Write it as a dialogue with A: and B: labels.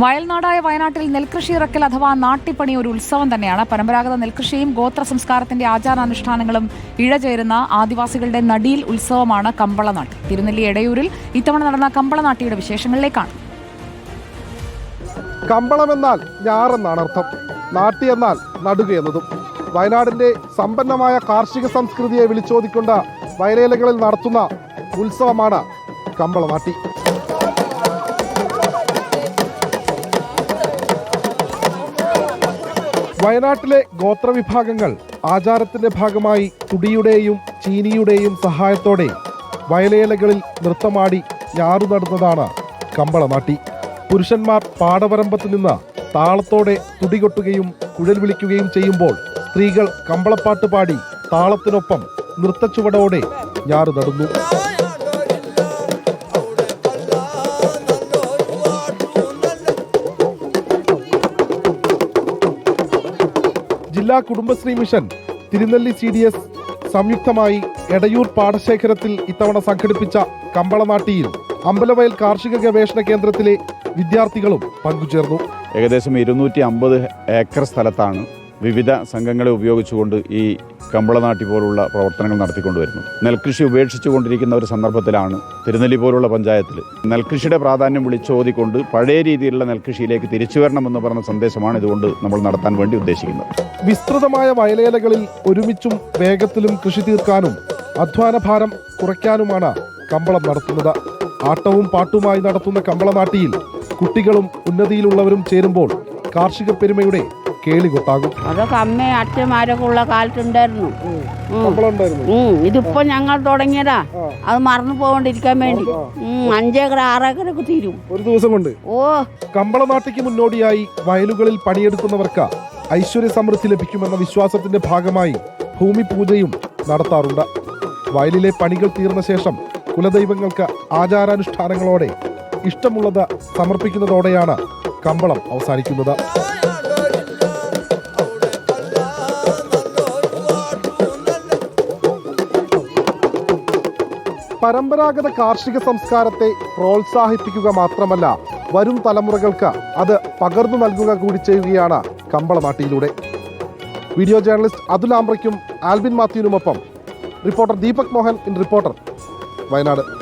A: വയൽനാടായ വയനാട്ടിൽ നെൽകൃഷി ഇറക്കൽ അഥവാ നാട്ടിപ്പണി ഒരു ഉത്സവം തന്നെയാണ്. പരമ്പരാഗത നെൽകൃഷിയും ഗോത്ര സംസ്കാരത്തിന്റെ ആചാരാനുഷ്ഠാനങ്ങളും ഇഴചേരുന്ന ആദിവാസികളുടെ നടിയിൽ ഉത്സവമാണ് കമ്പളനാട്ടി. തിരുനെല്ലി എടയൂരിൽ ഇത്തവണ നടന്ന കമ്പളനാട്ടിയുടെ വിശേഷങ്ങളിലേക്കാണ്.
B: കമ്പളമെന്നാൽ ഞാറെന്നാണ് അർത്ഥം. നാട്ടി എന്നാൽ നടുക എന്നതും. വയനാടിന്റെ സമ്പന്നമായ കാർഷിക സംസ്കൃതിയെ വിളിച്ചോതിക്കൊണ്ട് വയലേലകളിൽ നടത്തുന്ന ഉത്സവമാണ് കമ്പളനാട്ടി. വയനാട്ടിലെ ഗോത്രവിഭാഗങ്ങൾ ആചാരത്തിന്റെ ഭാഗമായി തുടിയുടെയും ചീനിയുടെയും സഹായത്തോടെ വയലേലകളിൽ നൃത്തമാടി ഞാറു നടുന്നതാണ് കമ്പളനാട്ടി. പുരുഷന്മാർ പാടവരമ്പത്ത് നിന്ന് താളത്തോടെ തുടികൊട്ടുകയും കുഴൽ വിളിക്കുകയും ചെയ്യുമ്പോൾ സ്ത്രീകൾ കമ്പളപ്പാട്ട് പാടി താളത്തിനൊപ്പം നൃത്തച്ചുവടോടെ ഞാറു നടുന്നു. ജില്ലാ Kudumbashree mission Thirunelli C D S സംയുക്തമായി എടയൂർ പാടശേഖരത്തിൽ ഇത്തവണ സംഘടിപ്പിച്ച കമ്പളനാട്ടിയിൽ അമ്പലവയൽ കാർഷിക ഗവേഷണ കേന്ദ്രത്തിലെ വിദ്യാർത്ഥികളും പങ്കുചേർന്നു.
C: ഏകദേശം ഇരുന്നൂറ്റി അമ്പത് ഏക്കർ സ്ഥലത്താണ് വിവിധ സംഘങ്ങളെ ഉപയോഗിച്ചുകൊണ്ട് ഈ കമ്പളനാട്ടി പോലുള്ള പ്രവർത്തനങ്ങൾ നടത്തിക്കൊണ്ടുവരുന്നു. നെൽകൃഷി ഉപേക്ഷിച്ചുകൊണ്ടിരിക്കുന്ന ഒരു സന്ദർഭത്തിലാണ് തിരുനെല്ലി പോലുള്ള പഞ്ചായത്തിൽ നെൽകൃഷിയുടെ പ്രാധാന്യം വിളിച്ചോതിക്കൊണ്ട് പഴയ രീതിയിലുള്ള നെൽകൃഷിയിലേക്ക് തിരിച്ചു വരണമെന്ന് പറഞ്ഞ സന്ദേശമാണ് ഇതുകൊണ്ട് നമ്മൾ നടത്താൻ വേണ്ടി ഉദ്ദേശിക്കുന്നത്.
B: വിസ്തൃതമായ വയലേലകളിൽ ഒരുമിച്ചും വേഗത്തിലും കൃഷി തീർക്കാനും അധ്വാന ഭാരം കുറയ്ക്കാനുമാണ് കമ്പളം നടത്തുന്നത്. ആട്ടവും പാട്ടുമായി നടത്തുന്ന കമ്പളനാട്ടിയിൽ കുട്ടികളും ഉന്നതിയിലുള്ളവരും ചേരുമ്പോൾ കാർഷിക പെരുമയുടെ കേളികൊട്ടാകും
D: അതൊക്കെ അമ്മയും അച്ഛന്മാരൊക്കെ ഉള്ള കാലത്തുണ്ടായിരുന്നു. ഇതിപ്പോ ഞങ്ങൾ തുടങ്ങിയതാ. അത് മറന്നു പോകൊണ്ടിരിക്കാൻ വേണ്ടി. അഞ്ചേക്കർ ആറേക്കറൊക്കെ തീരും.
B: ഒരു ദിവസം കൊണ്ട്.
D: ഓ.
B: കമ്പളനാട്ടിക്ക് മുന്നോടിയായി വയലുകളിൽ പണിയെടുക്കുന്നവർക്ക് ഐശ്വര്യ സമൃദ്ധി ലഭിക്കുമെന്ന വിശ്വാസത്തിന്റെ ഭാഗമായി ഭൂമി പൂജയും നടത്താറുണ്ട്. വയലിലെ പണികൾ തീർന്ന ശേഷം കുലദൈവങ്ങൾക്ക് ആചാരാനുഷ്ഠാനങ്ങളോടെ ഇഷ്ടമുള്ളത് സമർപ്പിക്കുന്നതോടെയാണ് കമ്പളം അവസാനിക്കുന്നത്. പരമ്പരാഗത കാർഷിക സംസ്കാരത്തെ പ്രോത്സാഹിപ്പിക്കുക മാത്രമല്ല വരും തലമുറകൾക്ക് അത് പകർന്നു നൽകുക കൂടി ചെയ്യുകയാണ് കമ്പളനാട്ടിയിലൂടെ. വീഡിയോ ജേർണലിസ്റ്റ് അതുൽ ആംബ്രയ്ക്കും Albin മാത്യുവിനുമൊപ്പം. Reporter Deepak Mohan in reporter Wayanad.